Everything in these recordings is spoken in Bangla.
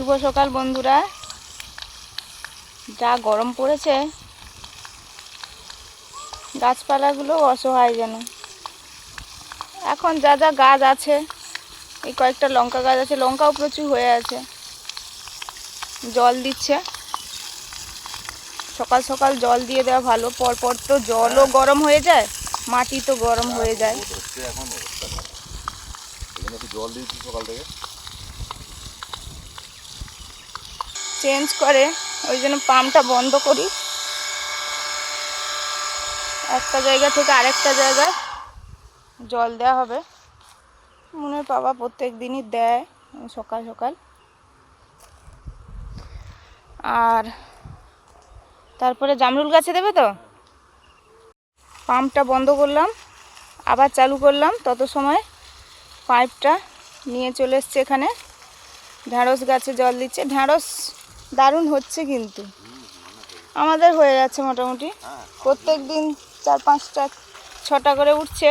শুভ সকাল, বন্ধুরা। যা গরম পড়েছে, গাছপালাগুলো অসহায় যেন। এখন যা যা গাছ আছে, এই কয়েকটা লঙ্কা গাছ আছে, লঙ্কাও প্রচুর হয়ে আছে। জল দিচ্ছে। সকাল সকাল জল দিয়ে দেওয়া ভালো, পরপর তো জলও গরম হয়ে যায়, মাটি তো গরম হয়ে যায়। জল দিয়েছি সকাল থেকে। চেঞ্জ করে, ওই জন্য পাম্পটা বন্ধ করি। একটা জায়গা থেকে আরেকটা জায়গায় জল দেওয়া হবে। মনে হয় বাবা প্রত্যেক দিনই দেয়, সকাল সকাল। আর তারপরে জামরুল গাছে দেবে তো? পাম্পটা বন্ধ করলাম, আবার চালু করলাম, তত সময় পাইপটা নিয়ে চলে এসছে এখানে। ঢ্যাঁড়স গাছে জল দিচ্ছে। ঢ্যাঁড়স দারুণ হচ্ছে কিন্তু। আমাদের হয়ে যাচ্ছে মোটামুটি। প্রত্যেক দিন চার পাঁচটা ছটা করে উঠছে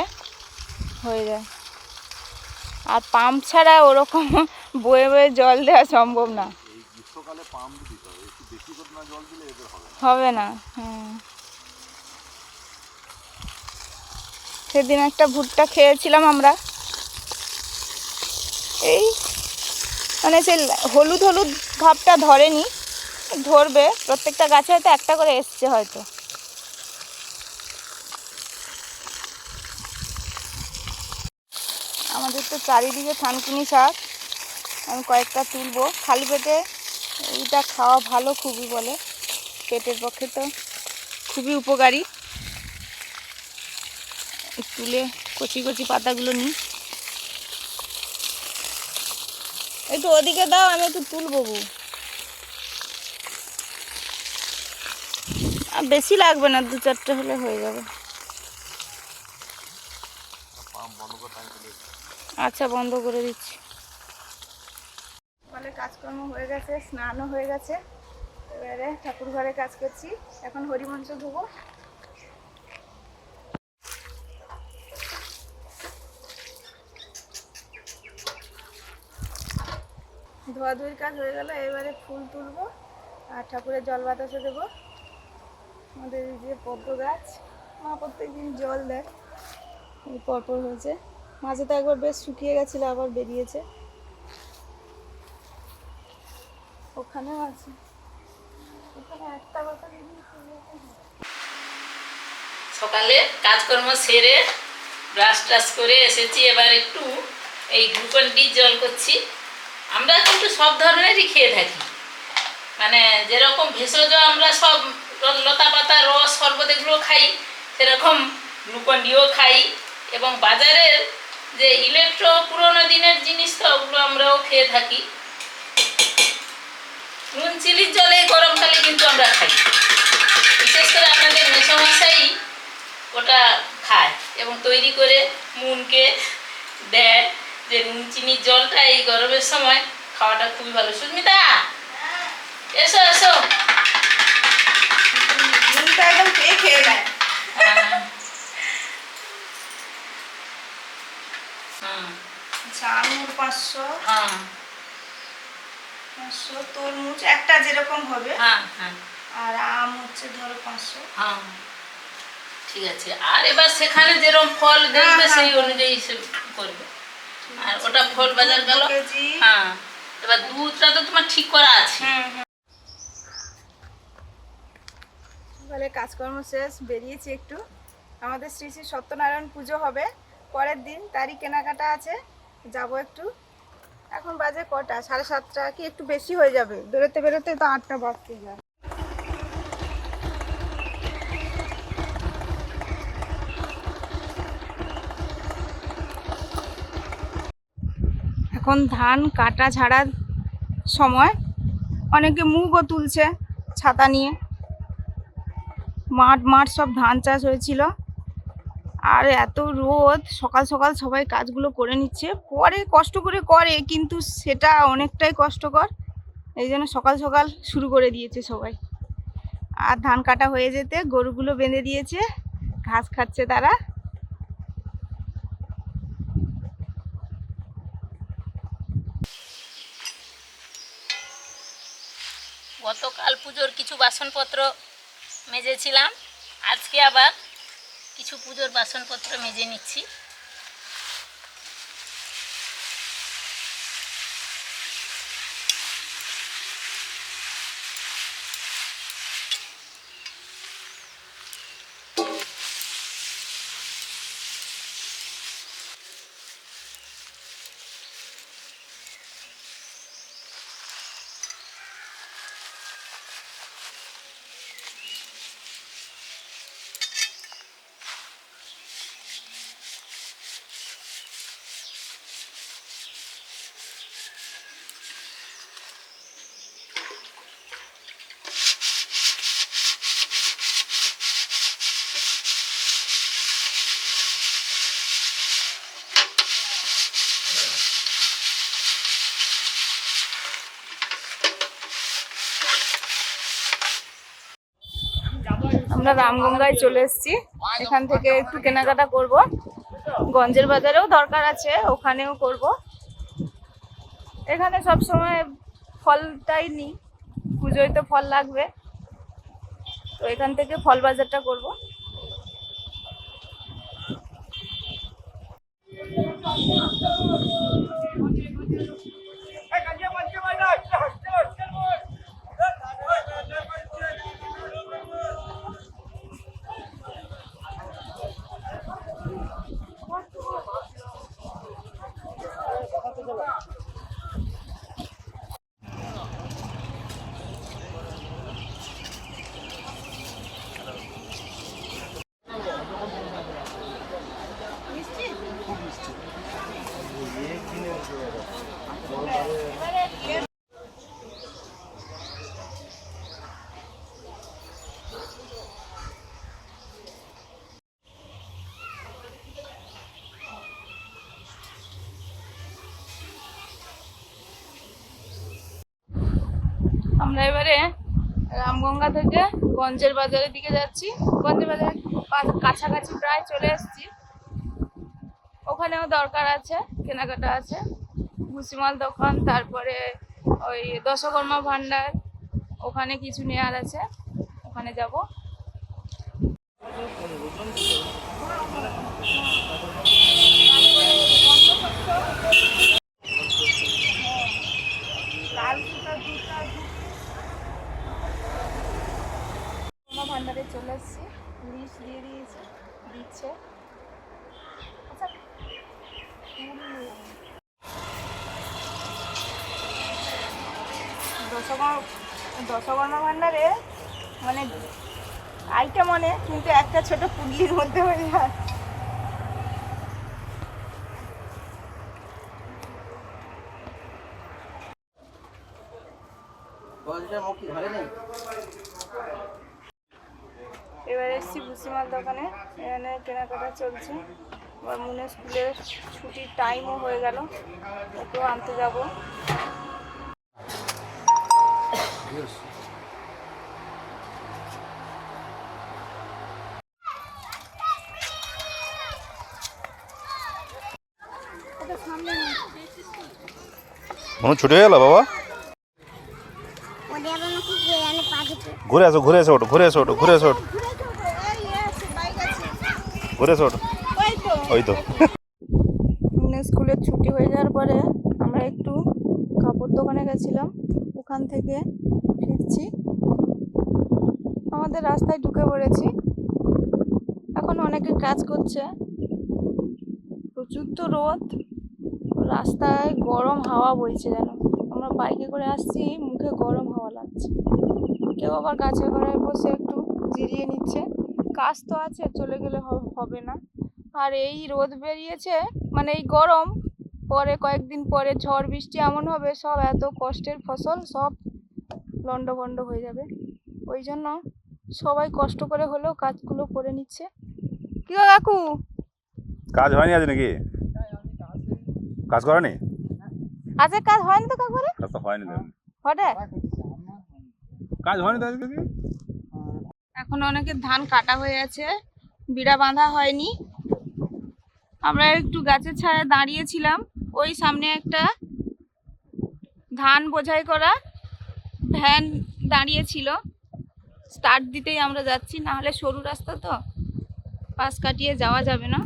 হয়ে যায়। আর পাম্প ছাড়া ওরকম বয়ে বয়ে জল দেওয়া সম্ভব না। হবে না। হ্যাঁ সেদিন একটা ভুট্টা খেয়েছিলাম আমরা। এই মানে সে হলুদ হলুদ ভাবটা ধরেনি, ধরবে, প্রত্যেকটা গাছে হয়তো একটা করে এসছে হয়তো। আমাদের তো চারিদিকে থানকুনি শাক, আমি কয়েকটা তুলবো। খালি পেটে এইটা খাওয়া ভালো খুবই বলে, পেটের পক্ষে তো খুবই উপকারী। তুলে কচি কচি পাতাগুলো নিই। একটু ওদিকে দাও, আমি একটু তুলবো। আর বেশি লাগবে না, দু চারটে হলে হয়ে যাবে। আচ্ছা বন্ধ করে দিচ্ছি সকালে কাজকর্ম হয়ে গেছে, স্নানও হয়ে গেছে এবারে ঠাকুর ঘরে কাজ করছি এখন হরিমঞ্চ ধোবো ধোয়াধুয়ির কাজ হয়ে গেল, এবারে ফুল তুলবো আর ঠাকুরের জল বাতাসে দেবো। আমাদের এই যে পদ্ম গাছ, মা প্রত্যেক দিন জল দেয়। পরপর হয়েছে। মাঝে তো একবার বেশ শুকিয়ে গেছিল, আবার বেরিয়েছে। ওখানেও আছে। ওখানে একটা সকালে কাজকর্ম সেরে ব্রাশ টাশ করে এসেছি। এবার একটু এই গ্লুকন ডি জল করছি। আমরা কিন্তু সব ধরনেরই খেয়ে থাকি। মানে যেরকম ভেষজ আমরা সব লতা পাতা, রস, শরবত এগুলো খাই, সেরকম গ্লুকন ডিও খাই এবং বাজারের যে ইলেকট্রো পুরোনো দিনের জিনিস তো ওগুলো আমরাও খেয়ে থাকি। নুন চিলির জলে গরমকালে কিন্তু আমরা খাই। বিশেষ করে আপনাদের মেসমশাই ওটা খায় এবং তৈরি করে মুনকে দেয়। যে চিনির জলটা এই গরমের সময় খাওয়াটা খুবই ভালো। সুস্মিতা! এসো এসো। একদম খেয়ে নেয়। হুম, আঙুর পাঁচশো। হ্যাঁ। পাঁচশো তরমুজ একটা যেরকম হবে। হ্যাঁ হ্যাঁ। আর আম হচ্ছে ধরো পাঁচশো। ঠিক আছে। আর এবার সেখানে যেরকম ফল দেখবে সেই। অনুযায়ী করবে। আর ওটা ফল বাজার গেল হ্যাঁ। এবার দুধটা তো তোমার ঠিক করা আছে। হুম কাজকর্ম শেষ বেরিয়েছি একটু। আমাদের শ্রী শ্রী সত্যনারায়ণ পুজো হবে। পরের দিন তারই কেনাকাটা আছে। যাব একটু। এখন বাজে কটা? সাড়ে সাতটা কি একটু বেশি হয়ে যাবে? বেরোতে বেরোতে তো আটটা বাজতে যায়। এখন ধান কাটা ঝাড়ার সময় অনেকে মুগও তুলছে ছাতা নিয়ে। মাঠ মাঠ সব ধান চাষ হয়েছিল। আর এত রোদ, সকাল সকাল সবাই কাজগুলো করে নিচ্ছে। পরে কষ্ট করে করে, কিন্তু সেটা অনেকটাই কষ্টকর। এই জন্য সকাল সকাল শুরু করে দিয়েছে সবাই। আর ধান কাটা হয়ে যেতে গরুগুলো বেঁধে দিয়েছে, ঘাস খাচ্ছে তারা। পুজোর কিছু বাসনপত্র মেজেছিলাম। আজকে আবার কিছু পুজোর বাসনপত্র মেজে নিচ্ছি। আমরা রামগঙ্গায় চলে এসেছি। এখান থেকে একটু কেনাকাটা করব। গঞ্জের বাজারেও দরকার আছে, ওখানেও করব। এখানে সব সময় ফলটাই নিই, পুজোয় তো ফল লাগবে। তো এখান থেকে ফল বাজারটা করব। আমরা এবারে রামগঙ্গা থেকে গঞ্জের বাজারের দিকে যাচ্ছি। গঞ্জের বাজারের কাছাকাছি প্রায় চলে এসেছি। ওখানেও দরকার আছে। কেনাকাটা আছে। ভুসিমাল দোকান, তারপরে ওই দশকর্মা ভান্ডার, ওখানে কিছু নেওয়ার আছে। ওখানে যাব। ভান্ডারে চলে এসেছি। লিস্ট দিয়ে দিয়েছে, দিচ্ছে। দশকর্মা দশকর্মা ভান্ডারে মানে আইটেম অনেক কিন্তু একটা ছোট পুডলির মধ্যে হয়ে যায়। এবার এসেছি ভুসিমাল দোকানে এখানে কেনাকাটা চলছে। আমার মনে স্কুলের ছুটির টাইমও হয়ে গেল ওকেও আনতে যাব। মনে ছুটে গেল বাবা? ঘুরে আসো ঘুরে এসো ওটো ঘুরে ওটো ঘুরে ওটো ঘুরে ওটো ওই তো। স্কুলের ছুটি হয়ে যাওয়ার পরে আমরা একটু কাপড় দোকানে গেছিলাম। ওখান থেকে আমাদের রাস্তায় ঢুকে পড়েছি। এখন অনেকে কাজ করছে। প্রচুর তো রোদ। রাস্তায় গরম হাওয়া বইছে যেন। আমরা বাইকে করে আসছি, মুখে গরম হাওয়া লাগছে। কেউ আবার গাছে ঘরে বসে একটু জিরিয়ে নিচ্ছে। কাজ তো আছে, চলে গেলে হবে না। আর এই রোদ বেরিয়েছে মানে এই গরম, পরে কয়েকদিন পরে ঝড়, বৃষ্টি এমন হবে, সব এত কষ্টের ফসল, সব লন্ডভন্ড হয়ে যাবে। ওই জন্য সবাই কষ্ট করে হলেও কাজগুলো করে নিচ্ছে। কি গো কাকু? কাজ হয়নি আজ নাকি? কাজ করেনি? আজকে কাজ হয়নি তো কাকু রে কাজ তো হয়নি তো। হঠাৎ কাজ হয়নি তো আজকে এখন অনেকের ধান কাটা হয়ে আছে বিড়া বাঁধা হয়নি। আমরা একটু গাছের ছায়া দাঁড়িয়েছিলাম ওই সামনে একটা ধান বোঝাই করা ভ্যান দাঁড়িয়ে ছিল স্টার্ট দিতেই আমরা যাচ্ছি না হলে সরু রাস্তা তো পাশ কাটিয়ে যাওয়া যাবে না।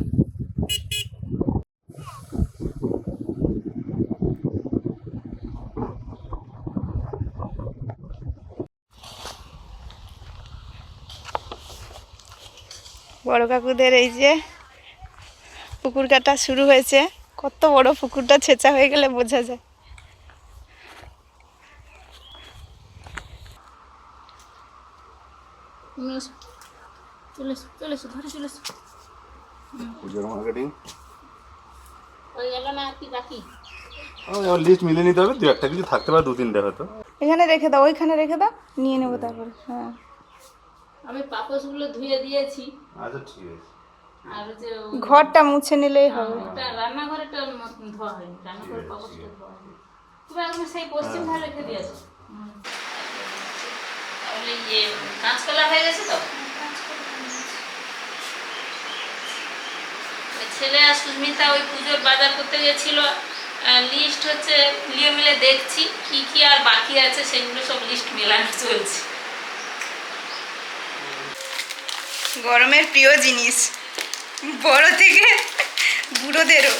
বড় কাকুদের এই যে পুকুর কাটা শুরু হয়েছে, কত বড় পুকুরটা ছেঁচা হয়ে গেলে বোঝা যায়। চলে এসো চলে এসো ধরে চলে এসো পুজোর মার্কেটিং হয়ে গেল না আর কি বাকি? লিস্ট মিলে নিতে হবে দু একটা কিছু থাকতে পারে দু তিনটে হয়তো। এখানে রেখে দাও ওইখানে রেখে দাও নিয়ে নেব তারপরে হ্যাঁ। আমি পাপোশগুলো ধুয়ে দিয়েছি। আচ্ছা ঠিক আছে। আর যে ঘরটা মুছে নিলেই হবে। ওটা রান্নাঘরেটা ধোয়া হয়নি রান্নাঘরের পাপোশটা ধোয়া হয়নি। তুমি একদম সেই পশ্চিম ধারে রেখে দিয়েছ। ইয়ে কাঁচকলা হয়ে গেছে তো? ছেলে আর সুস্মিতা ওই পুজোর বাজার করতে গেছিল। লিস্ট হচ্ছে মিলিয়ে মিলে দেখছি, কি কি আর বাকি আছে সেগুলো সব লিস্ট মেলানো চলছে। গরমের প্রিয় জিনিস, বড় থেকে বুড়োদেরও,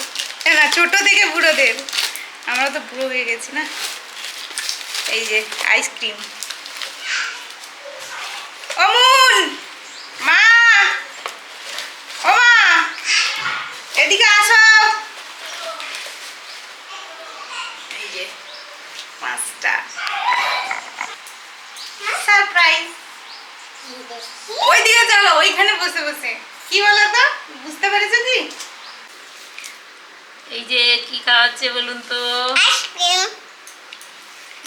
না ছোট থেকে বুড়োদের। আমরা তো বুড়ো হয়ে গেছি না? এই যে আইসক্রিম অমুন মা! ও মা! এদিকে আসো। এই যে পাঁচটা সারপ্রাইজ। ওইদিকে চলো ওইখানে বসে বসে। কি বলো তো বুঝতে পেরেছ কি? এই যে কি খাওয়াচ্ছে বলুন তো? আইসক্রিম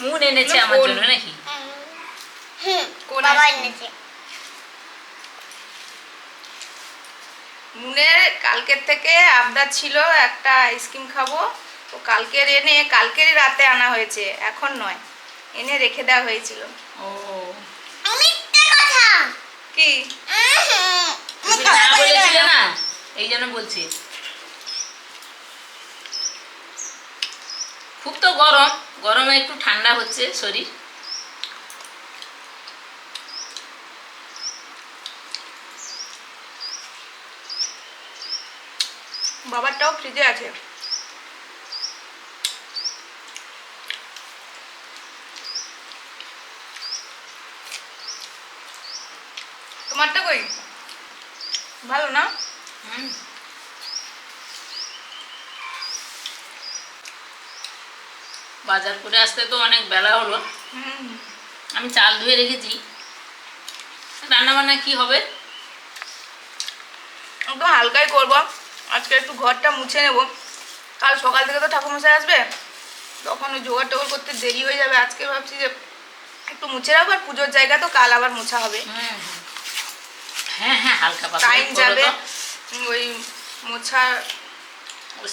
মুন এনেছে আমার জন্য নাকি? হুম কোন বাবা ice cream? এনেছে মুনের কালকের থেকে আবদার ছিল একটা আইসক্রিম খাব। তো কালকের এনে কালকেরই রাতে আনা হয়েছে এখন নয়। এনে রেখে দেওয়া হয়েছিল। ও। কি। না এই জন্য বলছি। খুব তো গরম গরমে একটু ঠান্ডা হচ্ছে শরীর। বাবারটাও ফ্রিজে আছে। তোমারটা কই? ভালো না? হুম। বাজার করে আসতে তো অনেক বেলা হলো। আমি চাল ধুয়ে রেখেছি। রান্না বান্না কি হবে? একদম হালকাই করব। আজকে একটু ঘরটা মুছে নেব। কাল সকাল থেকে তো ঠাকুরমশাই আসবে। তখন ওই জোগাড় টোগাড় করতে দেরি হয়ে যাবে। আজকে ভাবছি যে একটু মুছে রাখব আর পুজোর জায়গা তো কাল আবার মোছা হবে। হ্যাঁ হ্যাঁ হালকা টাইম যাবে। ওই মোছা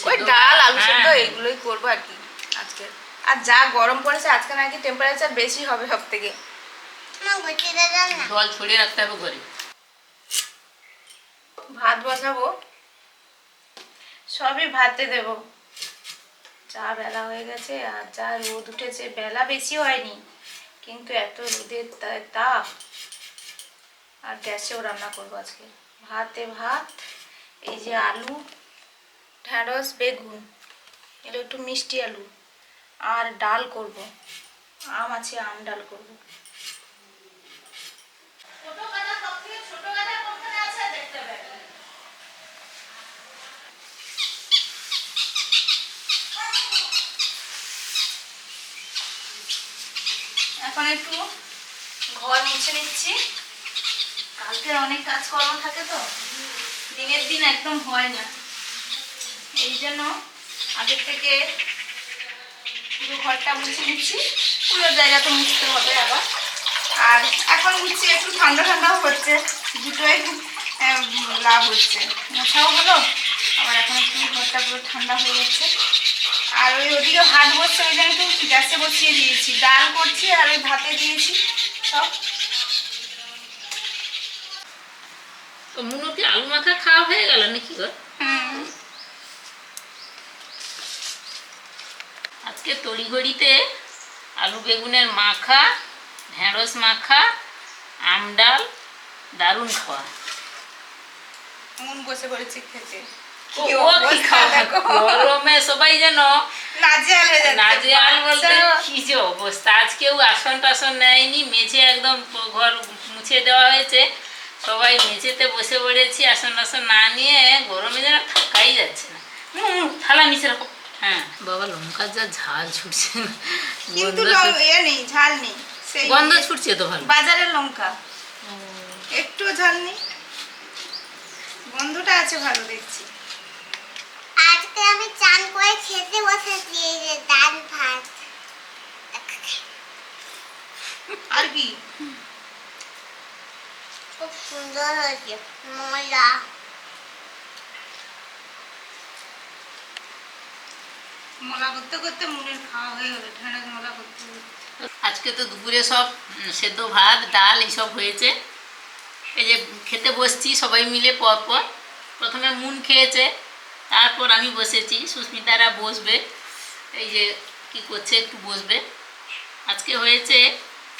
ওই ডাল আলু সেদ্ধ হ্যাঁ, এগুলোই করব আর কি আজকে। আর যা গরম পড়েছে আজকে নাকি টেম্পারেচার বেশি হবে সব থেকে। জল ছড়িয়ে রাখতে হবে ঘরে। ভাত বসাবো। সবই ভাতে দেব। যা বেলা হয়ে গেছে, আর যা রোদ উঠেছে, বেলা বেশি হয়নি, কিন্তু এত রোদের তাপ। আর গ্যাসেও রান্না করব আজকে। ভাতে ভাত, এই যে আলু, ঢ্যাঁড়স, বেগুন, এগুলো একটু মিষ্টি আলু। আর ডাল করব। আম আছে, আম ডাল করব ছোট গাদা সব থেকে ছোট গাদা কোনখানে আছে দেখতে হবে এখন একটু ঘর মুছে নিচ্ছি। কালকে অনেক কাজকর্ম থাকে তো, দিনের দিন একদম হয় না। এই জন্য আগের থেকে পুরো ঘরটা মুছে নিচ্ছি, পুরো জায়গা তো মুছতে হবে আবার। আর এখন মুছছি একটু ঠান্ডা ঠান্ডাও হচ্ছে, দুটোই লাভ হচ্ছে। মোছাও হলো, আবার এখন একটু ঘরটা পুরো ঠান্ডা হয়ে যাচ্ছে আর ওই ওদিকে ভাত বসছে ওই জন্য তো গ্যাসে বসিয়ে দিয়েছি। ডাল করছি আর ওই ভাতে দিয়েছি সব। তো মুনো কি আলু মাখা খাওয়া হয়ে গেল নাকি গো? আজকে তড়িঘড়িতে আলু বেগুনের মাখা ঢেঁড়স মাখা আম ডাল দারুণ খাওয়া। মন বসে পড়েছি খেতে। গরমে সবাই যেন হয়ে যাচ্ছে। নাজেহাল বলতে কি যে অবস্থা? আজকেও আসন টাসন নেয়নি মেঝে একদম ঘর মুছে দেওয়া হয়েছে। সবাই মেঝেতে বসে পড়েছি আসন টাসন না নিয়ে গরমে যেন থাকাই যাচ্ছে না। থালা নিচে রাখো। হ্যাঁ বাবা লঙ্কার যা ঝাল ছুটছে কিন্তু নেই ঝাল নেই। গন্ধ ছুটছে তো ভালো। বাজারের লঙ্কা। একটু ঝাল নেই। গন্ধটা আছে ভালো দেখছি। আজকে আমি চান করে খেতে বসেছি এই যে ডাল ভাত। আর কি? খুব সুন্দর হয়েছে মজা মলা করতে করতে মুড়ের খাওয়া হয়ে গেলো ঢেঁড়স মলা করতে করতে। আজকে তো দুপুরে সব সেদ্ধ ভাত ডাল এইসব হয়েছে। এই যে খেতে বসছি সবাই মিলে পর পর প্রথমে মুন খেয়েছে তারপর আমি বসেছি, সুস্মিতারা বসবে। এই যে কি করছে একটু বসবে। আজকে হয়েছে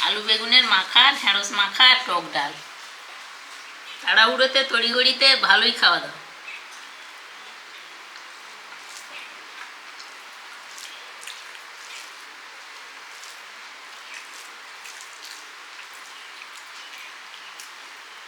আলু বেগুনের মাখা, ঢেঁড়স মাখা টক ডাল। তাড়াহুড়োতে তড়িগড়িতে ভালোই খাওয়া দাওয়া।